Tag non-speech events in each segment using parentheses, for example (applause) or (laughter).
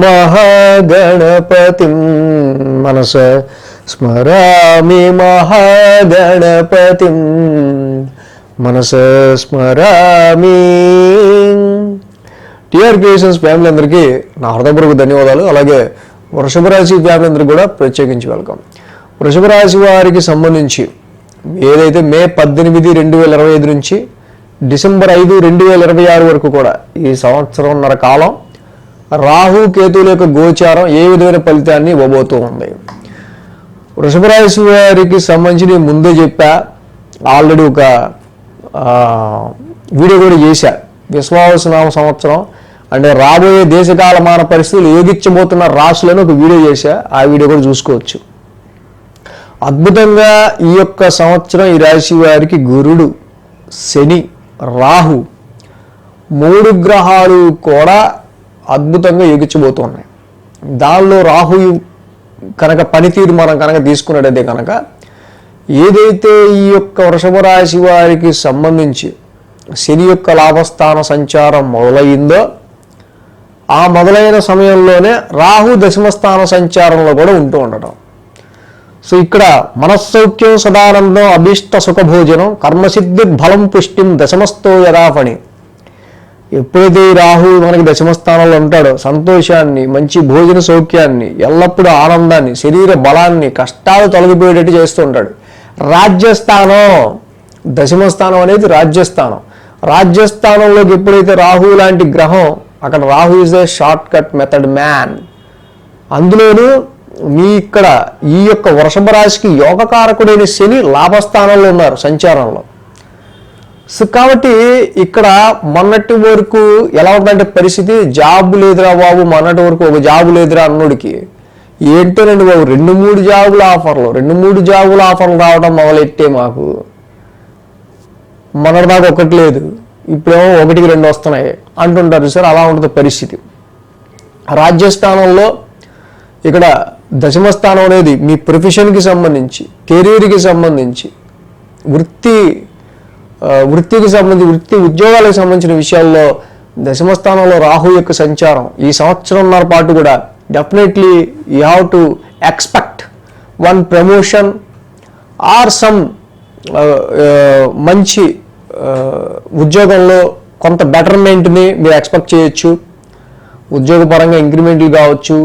మహాగణపతిం మనస స్మరామి మహాగణపతిం మనస స్మరామి. టిఆర్ క్రియేషన్స్ ఫ్యామిలీ అందరికీ నా హృదయపూర్వక ధన్యవాదాలు. అలాగే వృషభ రాశి ఫ్యామిలీ అందరికీ కూడా ప్రత్యేకించి వెల్కమ్. వృషభ రాశి వారికి సంబంధించి ఏదైతే మే పద్దెనిమిది రెండు వేల ఇరవై ఐదు నుంచి డిసెంబర్ ఐదు రెండు వేల ఇరవై ఆరు వరకు కూడా ఈ సంవత్సరంన్నర కాలం రాహు కేతువుల యొక్క గోచారం ఏ విధమైన ఫలితాన్ని ఇవ్వబోతూ ఉంది? వృషభరాశి వారికి సంబంధించి ముందే చెప్పా ఆల్రెడీ ఒక వీడియో కూడా చేశా. విశ్వాసనామ సంవత్సరం అంటే రాబోయే దేశకాలమాన పరిస్థితులు ఏగిచ్చబోతున్న రాశులను ఒక వీడియో చేశా. ఆ వీడియో కూడా చూసుకోవచ్చు. అద్భుతంగా ఈ యొక్క సంవత్సరం ఈ రాశి వారికి గురుడు శని రాహు మూడు గ్రహాలు కూడా అద్భుతంగా ఎగిచ్చిపోతున్నాయి దానిలో రాహు కనుక పనితీరు మనం కనుక తీసుకున్నట్టయితే కనుక ఏదైతే ఈ యొక్క వృషభ రాశి వారికి సంబంధించి శని యొక్క లాభస్థాన సంచారం మొదలైందో ఆ మొదలైన సమయంలోనే రాహు దశమస్థాన సంచారంలో కూడా ఉంటూ ఉండటం. సో ఇక్కడ మనస్సౌఖ్యం సదానందం అభీష్ట సుఖభోజనం కర్మసిద్ధి బలం పుష్టిం దశమస్థో యథాఫణి ఎప్పుడైతే రాహు మనకి దశమ స్థానంలో ఉంటాడో సంతోషాన్ని మంచి భోజన సౌఖ్యాన్ని ఎల్లప్పుడూ ఆనందాన్ని శరీర బలాన్ని కష్టాలు తొలగిపోయేటట్టు చేస్తూ ఉంటాడు. రాజ్యస్థానం దశమ స్థానం అనేది రాజ్యస్థానం. రాజ్యస్థానంలోకి ఎప్పుడైతే రాహు లాంటి గ్రహం అక్కడ Rahu is a shortcut method man అందులోనూ మీ ఇక్కడ ఈ యొక్క వృషభ రాశికి యోగకారకుడైన శని లాభస్థానంలో ఉన్నారు సంచారంలో. సో కాబట్టి ఇక్కడ మొన్నటి వరకు ఎలా ఉందంటే పరిస్థితి? జాబ్ లేదురా బాబు మొన్నటి వరకు ఒక జాబ్ లేదురా అన్నుడికి. ఏంటోనండి బాబు రెండు మూడు జాబుల ఆఫర్లు రెండు మూడు జాబుల ఆఫర్లు రావడం మొదలెట్టే మాకు. మొన్నటి దాకా ఒకటి లేదు ఇప్పుడేమో ఒకటికి రెండు వస్తున్నాయి అంటుంటారు సార్ అలా ఉంటుంది పరిస్థితి. రాజ్యస్థానంలో ఇక్కడ దశమ స్థానం అనేది మీ ప్రొఫెషన్కి సంబంధించి కెరీర్కి సంబంధించి వృత్తి వృత్తికి సంబంధించి వృత్తి ఉద్యోగాలకు సంబంధించిన విషయాల్లో దశమ స్థానంలో రాహు యొక్క సంచారం. ఈ సంవత్సరంన్నర పాటు కూడా definitely you have to expect one promotion or some మంచి ఉద్యోగంలో కొంత బెటర్మెంట్ని మీరు ఎక్స్పెక్ట్ చేయొచ్చు. ఉద్యోగపరంగా ఇంక్రిమెంట్లు కావచ్చు.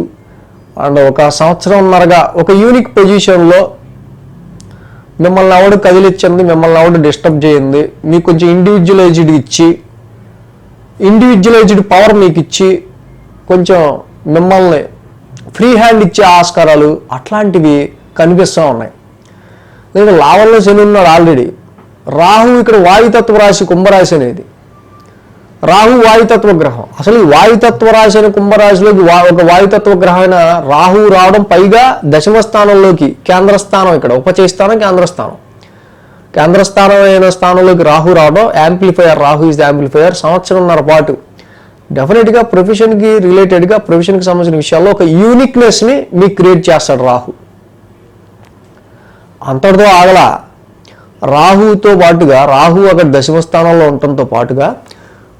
అండ్ ఒక సంవత్సరంన్నరగా ఒక యూనిక్ పొజిషన్లో మిమ్మల్ని ఎవడు కదిలిచ్చింది మిమ్మల్ని ఎవడు డిస్టర్బ్ చేయింది. మీకు కొంచెం ఇండివిజువలైజ్డ్ ఇచ్చి ఇండివిజువలైజ్డ్ పవర్ మీకు ఇచ్చి కొంచెం మిమ్మల్ని ఫ్రీ హ్యాండ్ ఇచ్చే ఆస్కారాలు అట్లాంటివి కనిపిస్తూ ఉన్నాయి. నేను లావల్లో శని ఉన్నాడు ఆల్రెడీ రాహు ఇక్కడ వాయుతత్వ రాశి కుంభరాశి అనేది. రాహు వాయుతత్వ గ్రహం. అసలు ఈ వాయుతత్వ రాశి అయిన కుంభరాశిలోకి వా- ఒక వాయుతత్వ గ్రహమైన రాహు రావడం పైగా దశమ స్థానంలోకి కేంద్ర స్థానం ఇక్కడ ఉపచయ స్థానం కేంద్ర స్థానం కేంద్ర స్థానం అయిన స్థానంలోకి రాహు రావడం యాంప్లిఫైయర్ రాహు ఇస్ యాంప్లిఫైయర్ సంవత్సరంన్నర పాటు డెఫినెట్గా ప్రొఫెషన్కి రిలేటెడ్గా ప్రొఫెషన్కి సంబంధించిన విషయాల్లో ఒక యూనిక్నెస్ని మీకు క్రియేట్ చేస్తాడు రాహు. అంతటితో ఆగల. రాహుతో పాటుగా రాహు అక్కడ దశమ స్థానంలో ఉండటంతో పాటుగా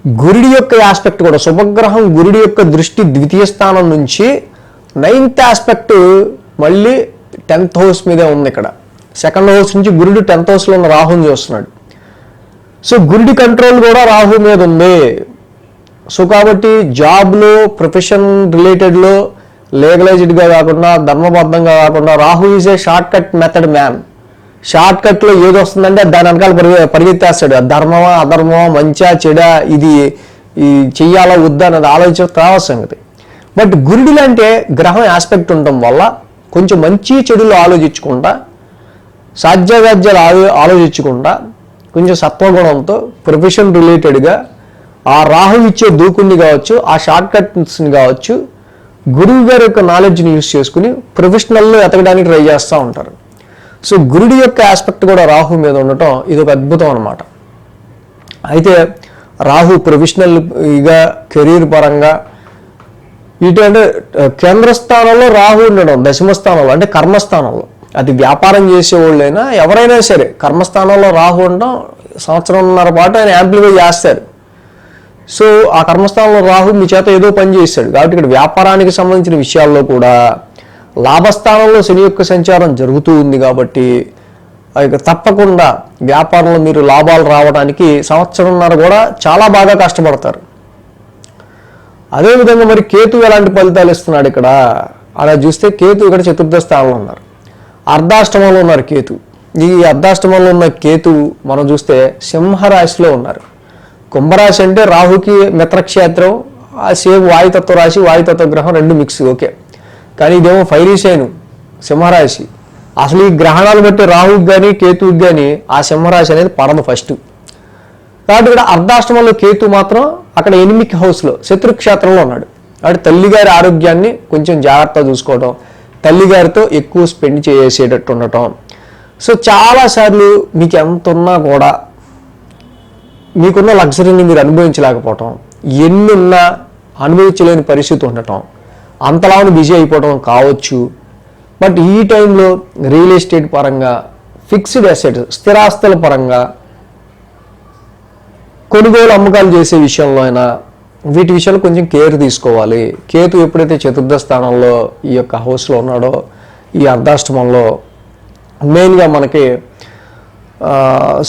గురుడి యొక్క ఆస్పెక్ట్ కూడా శుభగ్రహం గురుడి యొక్క దృష్టి ద్వితీయ స్థానం నుంచి నైన్త్ ఆస్పెక్ట్ మళ్ళీ టెన్త్ హౌస్ మీదే ఉంది ఇక్కడ. సెకండ్ హౌస్ నుంచి గురుడు టెన్త్ హౌస్లో ఉన్న రాహుని చూస్తున్నాడు. సో గురుడి కంట్రోల్ కూడా రాహు మీద ఉంది. సో కాబట్టి జాబ్లో ప్రొఫెషన్ రిలేటెడ్లో లీగలైజ్డ్గా కాకుండా ధర్మబద్ధంగా కాకుండా Rahu is a shortcut method man short కట్లో ఏది వస్తుందంటే దాని వెనకాల పరిగె పరిగెత్తేస్తాడు. ధర్మమా అధర్మమా మంచా చెడా ఇది ఈ చెయ్యాలా వద్దా అనేది ఆలోచన తర్వాత సంగతి. బట్ గురుడులు అంటే గ్రహం ఆస్పెక్ట్ ఉండటం వల్ల కొంచెం మంచి చెడులు ఆలోచించకుండా సాధ్యవాధ్యాలు ఆలో ఆలోచించకుండా కొంచెం సత్వగుణంతో ప్రొఫెషన్ రిలేటెడ్గా ఆ రాహు ఇచ్చే దూకుణ్ణి కావచ్చు ఆ షార్ట్ కట్స్ని కావచ్చు గురువు గారి యొక్క నాలెడ్జ్ని యూస్ చేసుకుని ప్రొఫెషనల్లో ఎతకడానికి ట్రై చేస్తూ ఉంటారు. సో గురుడి యొక్క ఆస్పెక్ట్ కూడా రాహు మీద ఉండటం ఇది ఒక అద్భుతం అనమాట అయితే రాహు ప్రొఫెషనల్గా కెరీర్ పరంగా ఇటు అంటే కేంద్ర స్థానంలో రాహు ఉండడం దశమ స్థానంలో అంటే కర్మస్థానంలో. అది వ్యాపారం చేసేవాళ్ళైనా ఎవరైనా సరే కర్మస్థానంలో రాహు ఉండడం సంవత్సరంన్నర పాటు ఆయన యాంప్లిఫై చేస్తారు. సో ఆ కర్మస్థానంలో రాహు మీ చేత ఏదో పని చేస్తాడు. కాబట్టి ఇక్కడ వ్యాపారానికి సంబంధించిన విషయాల్లో కూడా లాభస్థానంలో శని యొక్క సంచారం జరుగుతూ ఉంది కాబట్టి ఇక తప్పకుండా వ్యాపారంలో మీరు లాభాలు రావడానికి సంవత్సరంన్నర కూడా చాలా బాగా కష్టపడతారు. అదేవిధంగా మరి కేతు ఎలాంటి ఫలితాలు ఇస్తున్నాడు ఇక్కడ? అలా చూస్తే కేతు ఇక్కడ చతుర్థ స్థానంలో ఉన్నారు. అర్ధాష్టమంలో ఉన్నారు కేతు. ఈ అర్ధాష్టమంలో ఉన్న కేతు మనం చూస్తే సింహరాశిలో ఉన్నారు. కుంభరాశి అంటే రాహుకి మిత్రక్షేత్రం ఆ సేమ్ వాయుతత్వ రాశి వాయుతత్వ గ్రహం రెండు మిక్స్ ఓకే కానీ ఇదేమో ఫైరీసైను సింహరాశి. అసలు ఈ గ్రహణాలు బట్టి రాహుకి కానీ కేతువుకి కానీ ఆ సింహరాశి అనేది పడదు ఫస్ట్. కాబట్టి ఇక్కడ అర్ధాష్టమంలో కేతు మాత్రం అక్కడ ఎనిమిక్ హౌస్లో శత్రుక్షేత్రంలో ఉన్నాడు. కాబట్టి తల్లిగారి ఆరోగ్యాన్ని కొంచెం జాగ్రత్తగా చూసుకోవడం తల్లిగారితో ఎక్కువ స్పెండ్ చేసేటట్టు ఉండటం. సో చాలాసార్లు మీకు ఎంత ఉన్నా కూడా మీకున్న లగ్జరీని మీరు అనుభవించలేకపోవటం. ఎన్నున్నా అనుభవించలేని పరిస్థితి ఉండటం. అంతలాను బిజీ అయిపోవడం కావచ్చు. బట్ ఈ టైంలో రియల్ ఎస్టేట్ పరంగా ఫిక్స్డ్ అసెట్స్ స్థిరాస్తుల పరంగా కొనుగోలు అమ్మకాలు చేసే విషయంలో అయినా వీటి విషయంలో కొంచెం కేర్ తీసుకోవాలి. కేతు ఎప్పుడైతే చతుర్థ స్థానంలో ఈ యొక్క హౌస్లో ఉన్నాడో ఈ అర్ధాష్టమంలో మెయిన్గా మనకి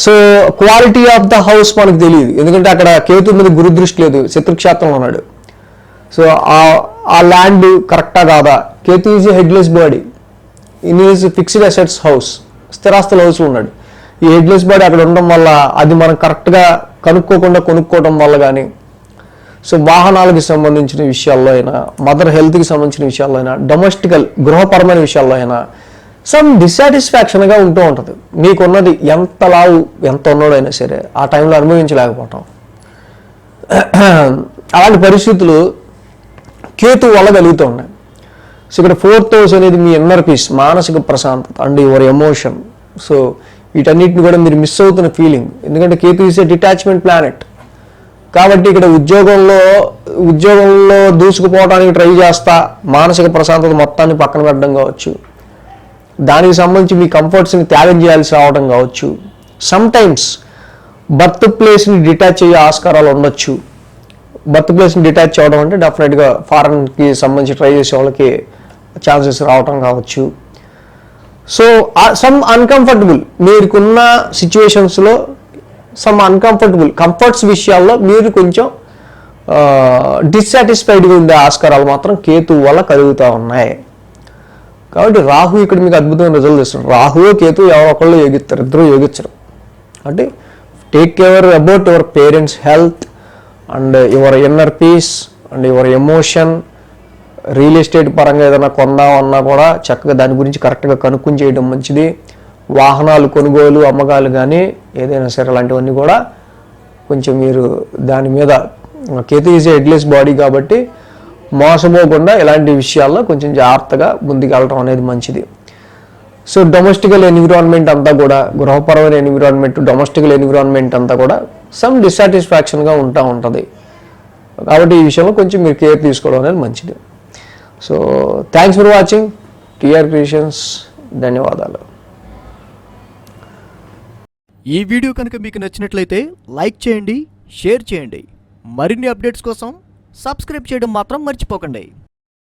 so quality of the house మనకు తెలియదు ఎందుకంటే అక్కడ కేతు మీద గురుదృష్టి లేదు. శత్రుక్షేత్రంలో ఉన్నాడు. సో ఆ ల్యాండ్ కరెక్టా కాదా? Ketu is headless body in is fixed assets house స్థిరాస్తుల house ఉన్నాడు. ఈ హెడ్లెస్ బాడీ అక్కడ ఉండడం వల్ల అది మనం కరెక్ట్గా కనుక్కోకుండా కొనుక్కోవడం వల్ల కానీ సో వాహనాలకు సంబంధించిన విషయాల్లో అయినా మదర్ హెల్త్కి సంబంధించిన విషయాల్లో అయినా డొమెస్టికల్ గృహపరమైన విషయాల్లో అయినా సమ్ డిస్సాటిస్ఫాక్షన్గా ఉంటూ ఉంటుంది. మీకున్నది ఎంత లావు ఎంత ఉన్నాడైనా సరే ఆ టైంలో అనుభవించలేకపోవటం (clears throat) అలాంటి పరిస్థితులు కేతు వల్ల కలుగుతూ ఉన్నాయి సో ఇక్కడ ఫోర్త్ హౌస్ అనేది మీ ఇన్నర్ పీస్ మానసిక ప్రశాంతత అండ్ యువర్ ఎమోషన్ సో వీటన్నిటిని కూడా మీరు మిస్ అవుతున్న ఫీలింగ్ ఎందుకంటే Ketu is a detachment planet కాబట్టి ఇక్కడ ఉద్యోగంలో ఉద్యోగంలో దూసుకుపోవడానికి ట్రై చేస్తా మానసిక ప్రశాంతత మొత్తాన్ని పక్కన పెట్టడం కావచ్చు. దానికి సంబంధించి మీ కంఫర్ట్స్ని త్యాగం చేయాల్సి రావడం కావచ్చు. సమ్టైమ్స్ బర్త్ ప్లేస్ని డిటాచ్ అయ్యే ఆస్కారాలు ఉండొచ్చు. బర్త్ ప్లేస్ని డిటాచ్ అవ్వడం అంటే డెఫినెట్గా ఫారెన్కి సంబంధించి ట్రై చేసే వాళ్ళకి ఛాన్సెస్ రావటం కావచ్చు. సో సమ్ అన్కంఫర్టబుల్ మీరుకున్న సిచ్యువేషన్స్లో సమ్ అన్కంఫర్టబుల్ కంఫర్ట్స్ విషయాల్లో మీరు కొంచెం డిస్సాటిస్ఫైడ్గా ఉండే ఆస్కారాలు మాత్రం కేతు వల్ల కలుగుతూ ఉన్నాయి. కాబట్టి రాహు ఇక్కడ మీకు అద్భుతమైన రిజల్ట్ ఇస్తారు రాహు కేతు ఎవరో ఒకళ్ళు యోగిస్తారు ఇద్దరు యోగించరు. అంటే take care about your parents health and your inner peace and your emotion real estate పరంగా ఏదైనా కొందామన్నా కూడా చక్కగా దాని గురించి కరెక్ట్గా కనుక్కొని చేయడం మంచిది. వాహనాలు కొనుగోలు అమ్మకాలు కానీ ఏదైనా సరే అలాంటివన్నీ కూడా కొంచెం మీరు దాని మీద కేతు ఈజ్ హెడ్లెస్ బాడీ కాబట్టి మోసపోకుండా ఇలాంటి విషయాల్లో కొంచెం జాగ్రత్తగా ముందుకెళ్ళడం అనేది మంచిది. సో డొమెస్టికల్ ఎన్విరాన్మెంట్ అంతా కూడా గృహపరమైన ఎన్విరాన్మెంట్ డొమెస్టికల్ ఎన్విరాన్మెంట్ అంతా కూడా సమ్ డిస్సాటిస్ఫాక్షన్గా ఉంటా ఉంటుంది. కాబట్టి ఈ విషయంలో కొంచెం మీరు కేర్ తీసుకోవడం అనేది మంచిది. So thanks for watching TR creations ధన్యవాదాలు. ఈ వీడియో కనుక మీకు నచ్చినట్లయితే లైక్ చేయండి షేర్ చేయండి. మరిన్ని అప్డేట్స్ కోసం సబ్స్క్రైబ్ చేయడం మాత్రం మర్చిపోకండి.